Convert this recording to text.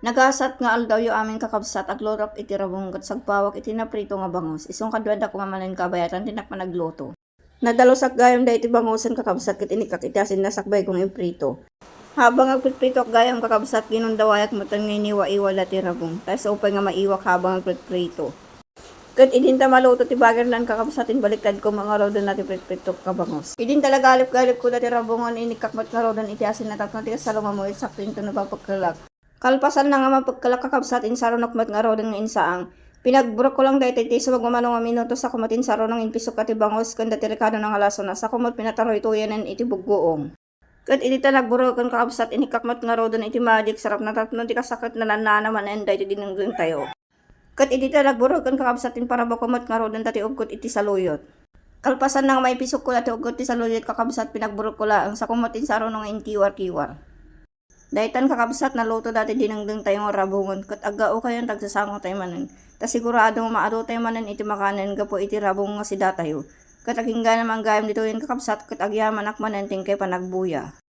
Nagasat nga aldaw yu amin kakabsat ag lorok iti rabong kat sagpawak iti naprito nga bangos. Isong kadwanda kumamanan kabayatan tinak managloto. Nadalos ak gayam da iti bangosan kakabsat kat inikak iti asin nasakbay kong imprito. Habang agpritprito ak gayam kakabsat ginundawayak matan nga iniwa-iwa dati rabong. Tas upay nga maiwak habang agpritprito. Kat idin ta maluto ti bagar lan kakabsatin baliktad ko mga rodan natin pritprito kabangos. Idin talaga galip-galip ko dati rabongan inikakmat nga rodan iti asin na tatno ti kasalong mo sakto into na papagkalak. Kalpasan na nga mapagkalak kakabsatin sa ronok nga rodan nga insaang. Pinagburok ko lang dahil ti sa magmamano nga minuto sa kumatin sa ronong inpisok kati bangos kanda ti rekado ng alaso na sa kumot pinataroy tuyanan iti buggoong. Kat iti talagburo kan kakabsat inikakmat nga rodan iti madik sarap na tatno ti kasakit na nananaman enday ti dinunggung tayo. Kat iti talagburo kan kakabsatin para bakumot nga rodan tati ugkot iti saluyot. Kalpasan nang may pisok ko dati ugkot ti saluyot kakabsat pinagburok ko lang sa kumatin sa ronong inkiwar-kiwar. Daitan kakabsat na luto dati dinangdang tayong rabungon kat aga o kayon tagsasango tayo manan. Ta sigurado maado tayo manan iti makanan gapo iti rabong nga si datayo. Kat aging naman gayam dito yun kakabsat kat agyaman akmanan ting kay panagbuya.